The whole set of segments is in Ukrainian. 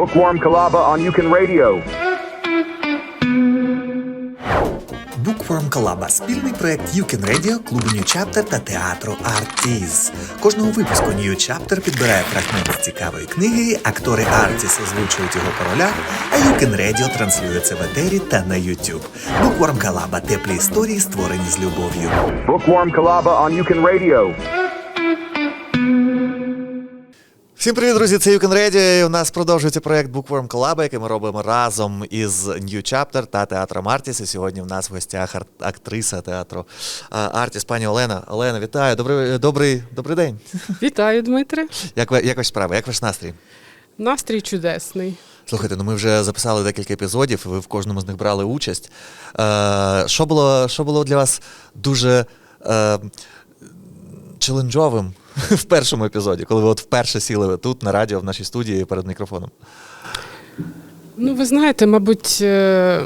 Bookworm Kalaba on Yukon Radio. Bookworm Collab – спільний проект You Can Radio, клубу New Chapter та театру Artis. Кожного випуску New Chapter підбирає фрагмент з цікавої книги, актори Artis озвучують його по ролях, а You Can Radio транслюється в етері та на YouTube. Bookworm Collab – теплі історії, створені з любов'ю. Bookworm Kalaba on Yukon Radio. Всім привіт, друзі! Це Can Radio. У нас продовжується проект Bookworm Collab, який ми робимо разом із New Chapter та театром Артіс. І сьогодні в нас в гостях актриса театру Артіс, пані Олена. Олена, вітаю! Добрий, добрий, добрий день. Вітаю, Дмитре. Як, ви, як ваші справи? Як ваш настрій? Настрій чудесний. Слухайте, ну ми вже записали декілька епізодів, ви в кожному з них брали участь. Е, що, було, що було для вас дуже е, челенджовим в першому епізоді, коли ви от вперше сіли тут на радіо в нашій студії перед мікрофоном? Ну, ви знаєте, мабуть, е,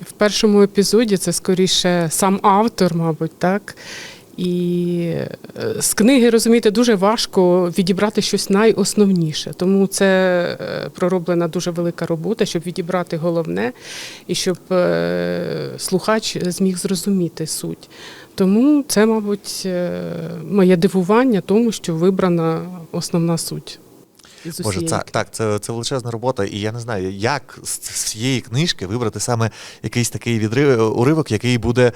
в першому епізоді це скоріше сам автор, мабуть, так. І е, з книги, розумієте, дуже важко відібрати щось найосновніше. Тому це е, пророблена дуже велика робота, щоб відібрати головне і щоб е, слухач зміг зрозуміти суть. Тому це, мабуть, моє дивування тому, що вибрана основна суть. Боже, це, так, це, це величезна робота, і я не знаю, як з цієї книжки вибрати саме якийсь такий відрив, уривок, який буде.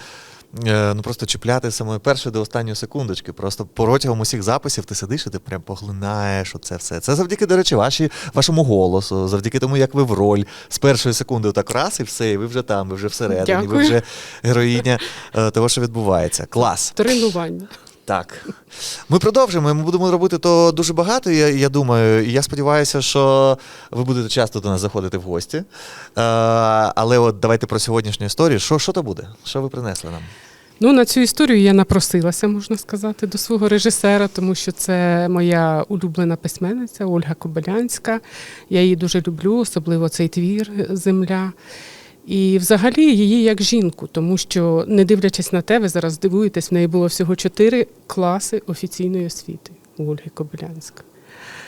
Е, Ну просто чіпляти самої першої до останньої секундочки. Просто протягом усіх записів ти сидиш і ти прям поглинаєш оце все. Це завдяки, до речі, ваші, вашому голосу, завдяки тому, як ви в роль з першої секунди так раз і все, і ви вже там, ви вже всередині, ви вже героїня е, того, що відбувається. Клас. Тренування. Так. Ми продовжимо. Ми будемо робити то дуже багато, я, я думаю. І я сподіваюся, що ви будете часто до нас заходити в гості. Е, але от давайте про сьогоднішню історію. Що, що то буде? Що ви принесли нам? Ну, на цю історію я напросилася, можна сказати, до свого режисера, тому що це моя улюблена письменниця Ольга Кобилянська. Я її дуже люблю, особливо цей твір Земля. І взагалі її як жінку, тому що, не дивлячись на те, ви зараз здивуєтесь, в неї було всього чотири класи офіційної освіти у Ольги Кобилянська.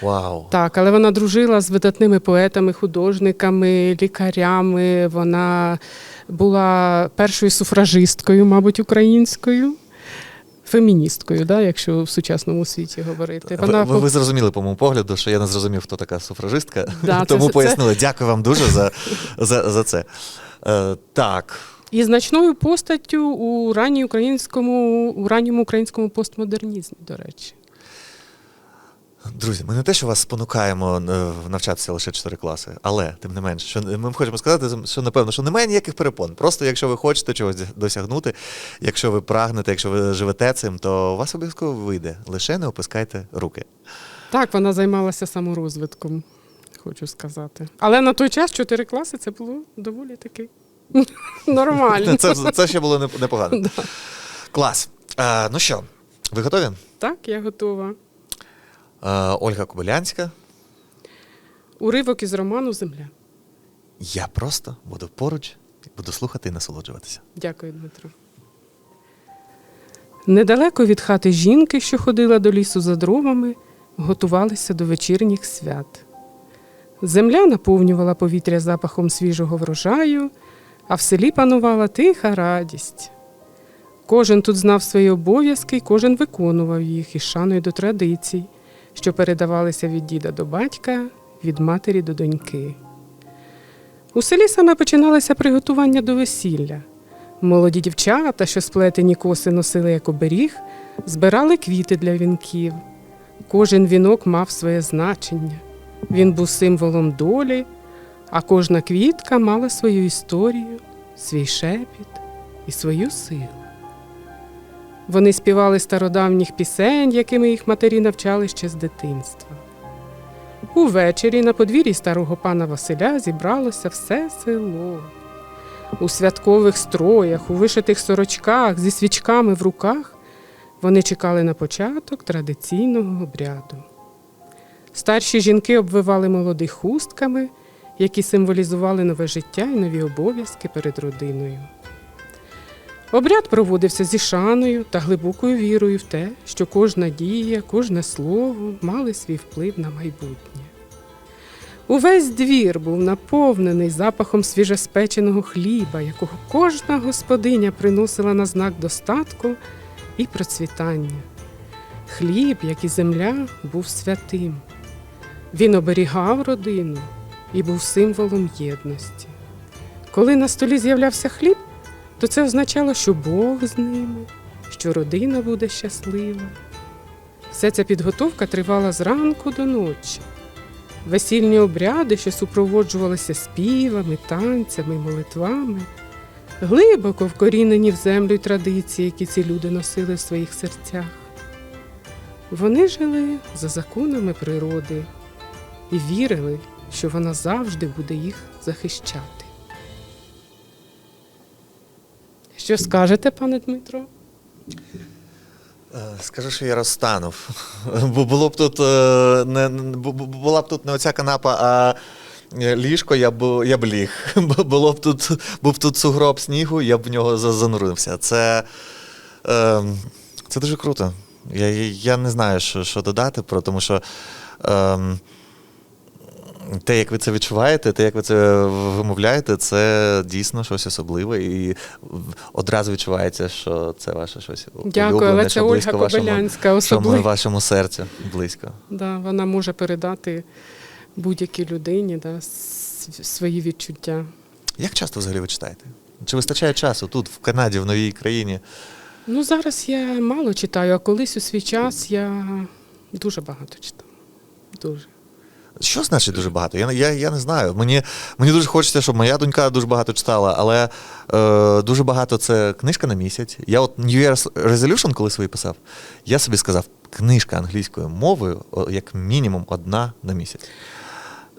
Вау. Так, але вона дружила з видатними поетами, художниками, лікарями. Вона була першою суфражисткою, мабуть, українською, феміністкою, да, якщо в сучасному світі говорити. Вона ви, ви, ви зрозуміли по моєму погляду, що я не зрозумів, хто така суфражистка. Да, Тому це- пояснили. Дякую вам дуже за, за, за це. Е, так. і значною постаттю у ранній українському, у ранньому українському постмодернізмі, до речі. Друзі, ми не те, що вас спонукаємо е, навчатися лише 4 класи, але тим не менш, що ми хочемо сказати, що напевно, що немає ніяких перепон. Просто якщо ви хочете чогось досягнути, якщо ви прагнете, якщо ви живете цим, то у вас обов'язково вийде. Лише не опускайте руки. Так, вона займалася саморозвитком, хочу сказати. Але на той час чотири класи це було доволі таки нормально. Це, це ще було непогано. Да. Клас. Е, ну що, ви готові? Так, я готова. Е, Ольга Кобилянська. Уривок із роману Земля. Я просто буду поруч, буду слухати і насолоджуватися. Дякую, Дмитро. Недалеко від хати жінки, що ходила до лісу за дровами, готувалися до вечірніх свят. Земля наповнювала повітря запахом свіжого врожаю, а в селі панувала тиха радість. Кожен тут знав свої обов'язки, і кожен виконував їх із шаною до традицій, що передавалися від діда до батька, від матері до доньки. У селі саме починалися приготування до весілля. Молоді дівчата, що сплетені коси носили як оберіг, збирали квіти для вінків. Кожен вінок мав своє значення. Він був символом долі, а кожна квітка мала свою історію, свій шепіт і свою силу. Вони співали стародавніх пісень, якими їх матері навчали ще з дитинства. Увечері на подвір'ї старого пана Василя зібралося все село. У святкових строях, у вишитих сорочках, зі свічками в руках вони чекали на початок традиційного обряду. Старші жінки обвивали молодих хустками, які символізували нове життя і нові обов'язки перед родиною. Обряд проводився зі шаною та глибокою вірою в те, що кожна дія, кожне слово мали свій вплив на майбутнє. Увесь двір був наповнений запахом свіжеспеченого хліба, якого кожна господиня приносила на знак достатку і процвітання. Хліб, як і земля, був святим. Він оберігав родину і був символом єдності. Коли на столі з'являвся хліб, то це означало, що Бог з ними, що родина буде щаслива. Вся ця підготовка тривала зранку до ночі. Весільні обряди, що супроводжувалися співами, танцями, молитвами, глибоко вкорінені в землю й традиції, які ці люди носили в своїх серцях. Вони жили за законами природи і вірили, що вона завжди буде їх захищати. Що скажете, пане Дмитро? Е, Скажи, що я розтанув. Бо було б тут е, не не- бу- бу- була б тут не оця канапа, а е, ліжко, я б я б ліг. Було б тут, був тут сугроб снігу, я б в нього за- занурився. Це, це дуже круто. Я, я- я не знаю, що, що додати, про, тому що. Е, те, як ви це відчуваєте, те, як ви це вимовляєте, це дійсно щось особливе. І одразу відчувається, що це ваше щось. Дякую, улюблене, але це що Ольга близько вашому- Кобилянська Чому вашому серцю близько. Да, вона може передати будь-якій людині да, свої відчуття. Як часто взагалі ви читаєте? Чи вистачає часу тут, в Канаді, в новій країні? Ну, зараз я мало читаю, а колись у свій час я дуже багато читала. Дуже. Що значить дуже багато? Я, я, я не знаю. Мені, мені дуже хочеться, щоб моя донька дуже багато читала, але е, дуже багато це книжка на місяць. Я от New Year's Resolution, коли свої писав, я собі сказав, книжка англійською мовою, як мінімум, одна на місяць.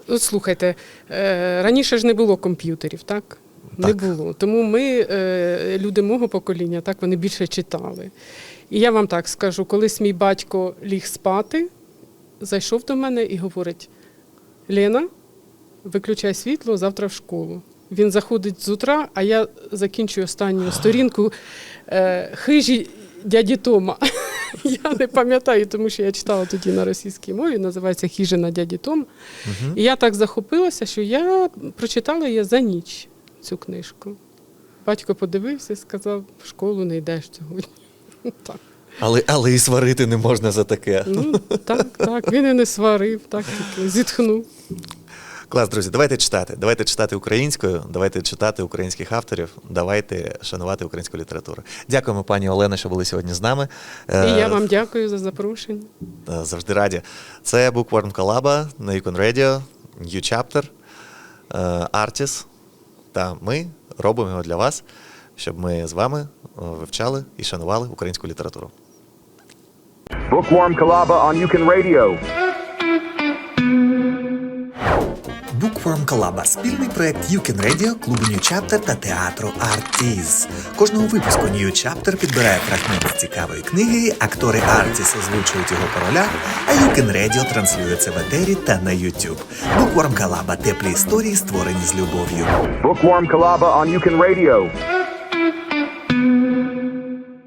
От слухайте, е, раніше ж не було комп'ютерів, так? Не було. Тому ми, е, люди мого покоління, так, вони більше читали. І я вам так скажу, колись мій батько ліг спати, зайшов до мене і говорить: Лена, виключай світло завтра в школу. Він заходить з утра, а я закінчую останню сторінку е, хижі дяді Тома. Я не пам'ятаю, тому що я читала тоді на російській мові, називається Хижина дяді Тома. І я так захопилася, що я прочитала її за ніч цю книжку. Батько подивився і сказав, в школу не йдеш сьогодні. Так. Але, але і сварити не можна за таке. Ну, так, так. Він і не сварив, так тільки зітхнув. Клас, друзі, давайте читати. Давайте читати українською, давайте читати українських авторів, давайте шанувати українську літературу. Дякуємо, пані Олена, що були сьогодні з нами. І Е, я вам дякую за запрошення. Е, Завжди раді. Це Bookworm Collab на Yukon Radio, New Chapter, е, Artis. Та ми робимо його для вас, щоб ми з вами е, вивчали і шанували українську літературу. Bookworm Kalaba on Yukon Radio. Bookworm Collab – спільний проект You Can Radio, клубу New Chapter та театру Artis. Кожного випуску New Chapter підбирає фрагмент з цікавої книги, актори Artis озвучують його по ролях, а You Can Radio транслюється в етері та на YouTube. Bookworm Collab – теплі історії, створені з любов'ю. Bookworm Kalaba on Yukon Radio.